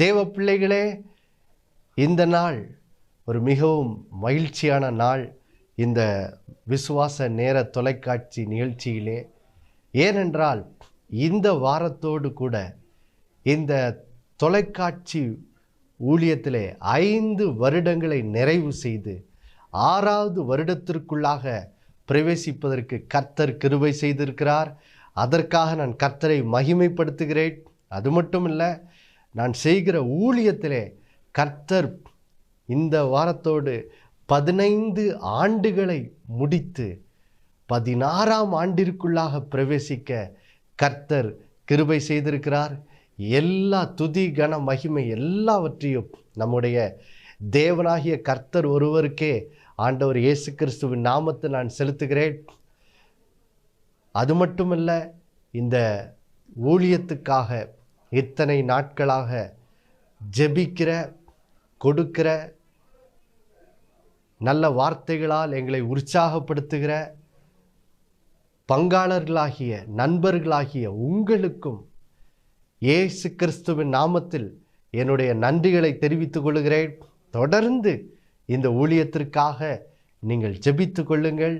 தேவ பிள்ளைகளே இந்த நாள் ஒரு மிகவும் மகிழ்ச்சியான நாள். இந்த விசுவாச நேர தொலைக்காட்சி நிகழ்ச்சியிலே. ஏனென்றால் இந்த வாரத்தோடு கூட இந்த தொலைக்காட்சி ஊழியத்திலே ஐந்து வருடங்களை நிறைவு செய்து ஆறாவது வருடத்திற்குள்ளாக பிரவேசிப்பதற்கு கர்த்தர் கிருபை செய்திருக்கிறார். அதற்காக நான் கர்த்தரை மகிமைப்படுத்துகிறேன். அது மட்டும் இல்லை நான் செய்கிற ஊழியத்திலே கர்த்தர் இந்த வாரத்தோடு பதினைந்து ஆண்டுகளை முடித்து பதினாறாம் ஆண்டிற்குள்ளாக பிரவேசிக்க கர்த்தர் கிருபை செய்திருக்கிறார். எல்லா துதி கன மகிமை எல்லாவற்றையும் நம்முடைய தேவனாகிய கர்த்தர் ஒருவருக்கே ஆண்டவர் இயேசு கிறிஸ்துவின் நாமத்தை நான் செலுத்துகிறேன். அது மட்டுமல்ல இந்த ஊழியத்துக்காக இத்தனை நாட்களாக ஜெபிக்கிற கொடுக்கிற நல்ல வார்த்தைகளால் எங்களை உற்சாகப்படுத்துகிற பங்காளர்களாகிய நண்பர்களாகிய உங்களுக்கும் இயேசு கிறிஸ்துவின் நாமத்தில் என்னுடைய நன்றிகளை தெரிவித்துக் கொள்கிறேன். தொடர்ந்து இந்த ஊழியத்திற்காக நீங்கள் ஜெபித்து கொள்ளுங்கள்.